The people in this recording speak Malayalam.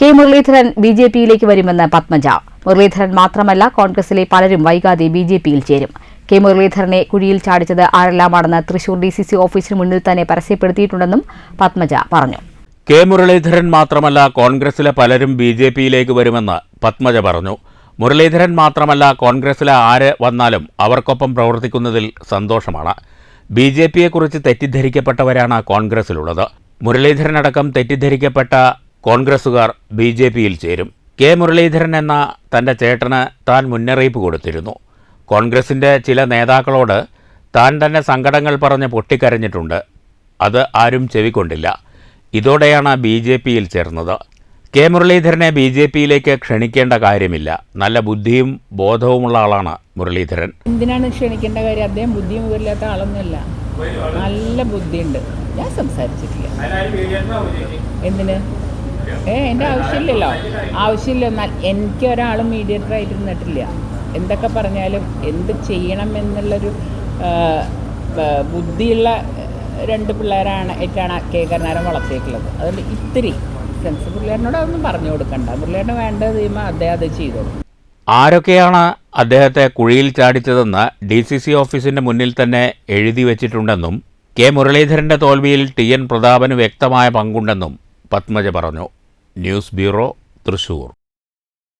കെ മുരളീധരൻ ബി ജെ പിയിലേക്ക് വരുമെന്ന് പത്മജ. മുരളീധരൻ മാത്രമല്ല കോൺഗ്രസിലെ പലരും വൈകാതെ ബി ജെ പിയിൽ ചേരും. കെ മുരളീധരനെ കുഴിയിൽ ചാടിച്ചത് ആരെല്ലാമാണെന്ന് തൃശൂർ ഡി സി സി ഓഫീസിന് മുന്നിൽ തന്നെ പരസ്യപ്പെടുത്തിയിട്ടുണ്ടെന്നും പത്മജ പറഞ്ഞു. കെ മുരളീധരൻ മാത്രമല്ല കോൺഗ്രസിലെ പലരും ബി ജെ പിയിലേക്ക് വരുമെന്ന് പത്മജ പറഞ്ഞു. മുരളീധരൻ മാത്രമല്ല കോൺഗ്രസിലെ ആര് വന്നാലും അവർക്കൊപ്പം പ്രവർത്തിക്കുന്നതിൽ സന്തോഷമാണ്. ബി ജെ പിയെക്കുറിച്ച് തെറ്റിദ്ധരിക്കപ്പെട്ടവരാണ് കോൺഗ്രസിലുള്ളത്. മുരളീധരനടക്കം തെറ്റിദ്ധരിക്കപ്പെട്ട കോൺഗ്രസുകാർ ബി ജെ പിയിൽ ചേരും. കെ മുരളീധരൻ എന്ന തന്റെ ചേട്ടന് താൻ മുന്നറിയിപ്പ് കൊടുത്തിരുന്നു. കോൺഗ്രസിന്റെ ചില നേതാക്കളോട് താൻ തന്നെ സങ്കടങ്ങൾ പറഞ്ഞ് പൊട്ടിക്കരഞ്ഞിട്ടുണ്ട്. അത് ആരും ചെവിക്കൊണ്ടില്ല. ഇതോടെയാണ് ബി ജെ പിയിൽ ചേർന്നത്. കെ മുരളീധരനെ ബി ജെ പിയിലേക്ക് ക്ഷണിക്കേണ്ട കാര്യമില്ല. നല്ല ബുദ്ധിയും ബോധവുമുള്ള ആളാണ് മുരളീധരൻ. എന്തിനാണ് ക്ഷണിക്കേണ്ട കാര്യം? അദ്ദേഹം ബുദ്ധിയും ഇല്ലാത്ത ആളൊന്നുമല്ല. നല്ല ബുദ്ധിയുണ്ട്. ഞാൻ സംസാരിച്ചിട്ടില്ല. എന്തിന്? ഏ എന്റെ ആവശ്യമില്ലല്ലോ. ആവശ്യമില്ല എന്നാൽ എനിക്ക് ഒരാളും മീഡിയേറ്റർ ആയിട്ട് നിന്നിട്ടില്ല എന്തൊക്കെ പറഞ്ഞാലും എന്ത് ചെയ്യണം എന്നുള്ളൊരു ബുദ്ധിയുള്ള രണ്ട് പിള്ളേരാണ് ഏറ്റാണ് കെ കരുണാരം വളർത്തിയേക്കുള്ളത് അതുകൊണ്ട് ഇത്തിരി സെൻസ് പിള്ളേരിനോട് അതൊന്നും പറഞ്ഞു കൊടുക്കണ്ട. പിള്ളേരിന് വേണ്ടത് ചെയ്യുമ്പോൾ അദ്ദേഹം അത് ചെയ്തോളും. ആരൊക്കെയാണ് അദ്ദേഹത്തെ കുഴിയിൽ ചാടിച്ചതെന്ന് ഡി സി സി ഓഫീസിന്റെ മുന്നിൽ തന്നെ എഴുതി വച്ചിട്ടുണ്ടെന്നും കെ മുരളീധരന്റെ തോൽവിയിൽ ടി എൻ പ്രതാപന് വ്യക്തമായ പങ്കുണ്ടെന്നും പത്മജ പറഞ്ഞു. News bureau Thrissur.